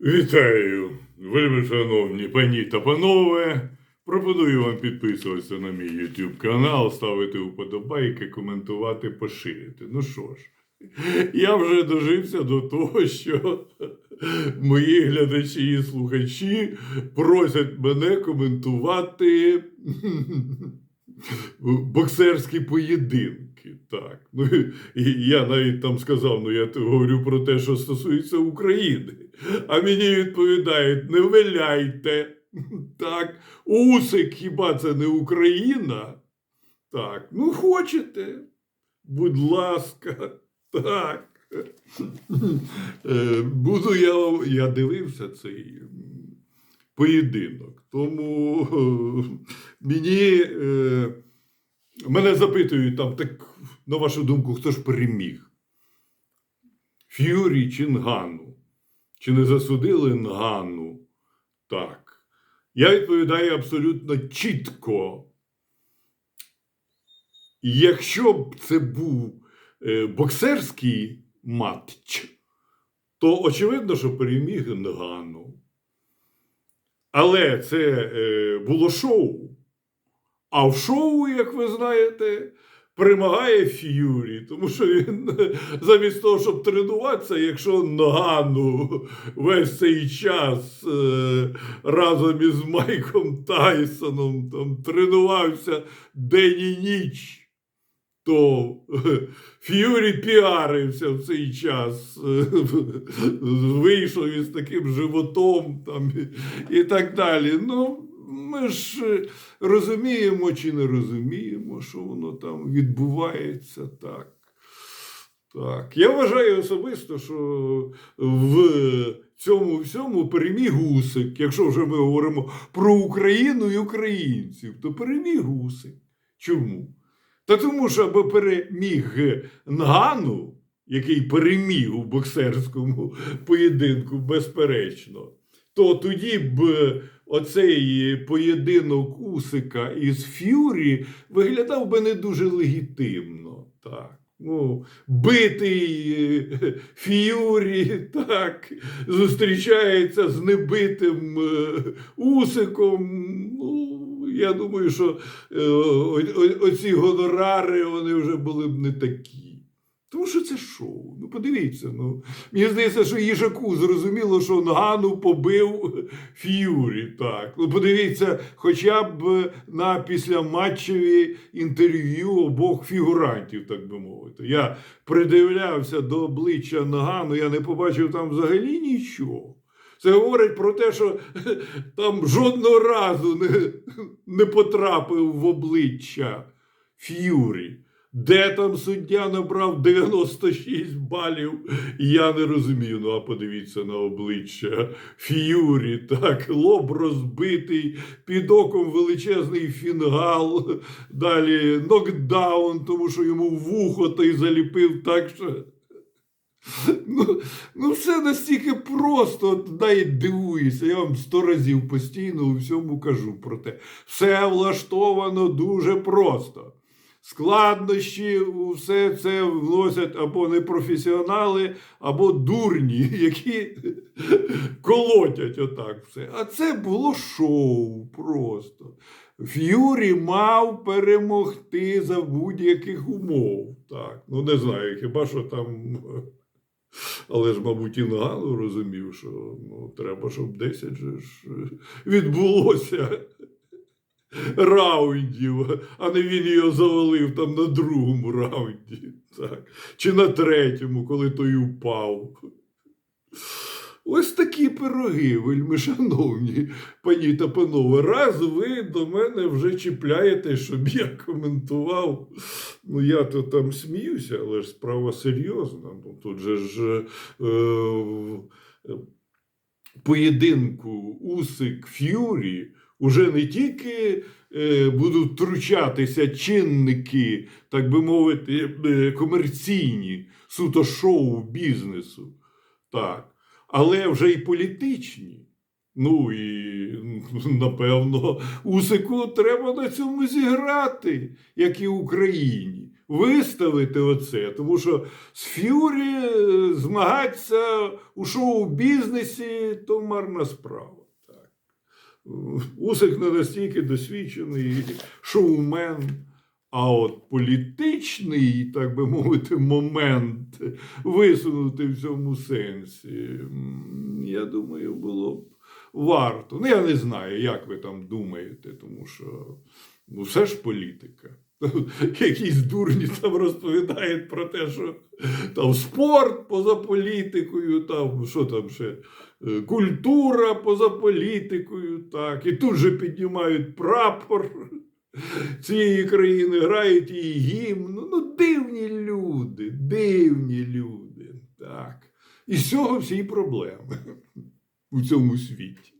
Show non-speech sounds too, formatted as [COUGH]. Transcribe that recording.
Вітаю, вельми шановні пані та панове. Пропоную вам підписуватися на мій YouTube канал, ставити вподобайки, коментувати, поширити. Ну що ж, я вже дожився до того, що мої глядачі і слухачі просять мене коментувати боксерські поєдинки. Так. Ну, і я навіть там сказав, ну я говорю про те, що стосується України. А мені відповідають: не виляйте. [LAUGHS] Так, Усик хіба це не Україна? Так, ну хочете. Будь ласка, [LAUGHS] так. Е, Буду я, я дивився цей поєдинок. Тому е, мені е, мене запитують там, так, на вашу думку, хто ж переміг? Ф'юрі чи Нгану? Чи не засудили Нгану? Так. Я відповідаю абсолютно чітко. Якщо б це був е, боксерський матч, то очевидно, що переміг Нгану. Але це е, було шоу. А в шоу, як ви знаєте, перемагає Ф'юрі, тому що він [LAUGHS] замість того, щоб тренуватися, якщо Нгану весь цей час е, разом із Майком Тайсоном там, тренувався день і ніч, то [LAUGHS] Ф'юрі піарився в цей час, [LAUGHS] вийшов із таким животом там, і, так далі. Ну, ми ж розуміємо чи не розуміємо, що воно там відбувається так. Так. Я вважаю особисто, що в цьому всьому переміг Усик. Якщо вже ми говоримо про Україну і українців, то переміг Усик. Чому? Та тому, що аби переміг Нгану, який переміг у боксерському поєдинку, безперечно, то тоді б оцей поєдинок Усика із Ф'юрі виглядав би не дуже легітимно. Так. Ну, битий е, Ф'юрі так, зустрічається з небитим е, Усиком. Ну, я думаю, що е, оці гонорари вони вже були б не такі. Тому що це шоу. Ну, подивіться. Ну. Мені здається, що їжаку зрозуміло, що Нгану побив Ф'юрі. Так. Ну, подивіться, хоча б на післяматчеві інтерв'ю обох фігурантів, так би мовити. Я придивлявся до обличчя Нгану, я не побачив там взагалі нічого. Це говорить про те, що там жодного разу не, не потрапив в обличчя Ф'юрі. Де там суддя набрав 96 балів, я не розумію. Ну, а подивіться на обличчя Ф'юрі, так, лоб розбитий, під оком величезний фінгал, далі нокдаун, тому що йому вухо той заліпив так, що. Ну, ну, все настільки просто, от навіть дивуюся. Я вам сто разів постійно у всьому кажу про те. Все влаштовано дуже просто. Складнощі все це вносять або непрофесіонали, або дурні, [LAUGHS] які колотять отак все. А це було шоу просто. Ф'юрі мав перемогти за будь-яких умов. Так, ну не знаю, хіба що там. Але ж, мабуть, і Нгану розумів, що ну, треба, щоб 10 же ж відбулося раундів, а не він його завалив там на другому раунді. Так. Чи на третьому, коли той упав. Ось такі пироги, вельми шановні пані та панове. Раз ви до мене вже чіпляєте, щоб я коментував. Ну, я то там сміюся, але ж справа серйозна. Ну, тут же ж е, в поєдинку Усик Ф'юрі уже не тільки е, будуть втручатися чинники, так би мовити, е, комерційні, суто шоу бізнесу. Так але вже й політичні. Ну і напевно, Усику треба на цьому зіграти, як і Україні. виставити оце, тому що з Ф'юрі е, змагатися у шоу-бізнесі то марна справа. Так. Усик не настільки досвідчений шоумен. А от політичний, так би мовити, момент висунути в цьому сенсі, я думаю, було б варто. Ну, я не знаю, як ви там думаєте, тому що ну, все ж політика. [LAUGHS] Якісь дурні там розповідають про те, що там спорт поза політикою, там що там ще, е, культура поза політикою, так, і тут же піднімають прапор цієї країни, грають її гімн. Ну, ну дивні люди, дивні люди. Так. І з цього всі проблеми у цьому світі.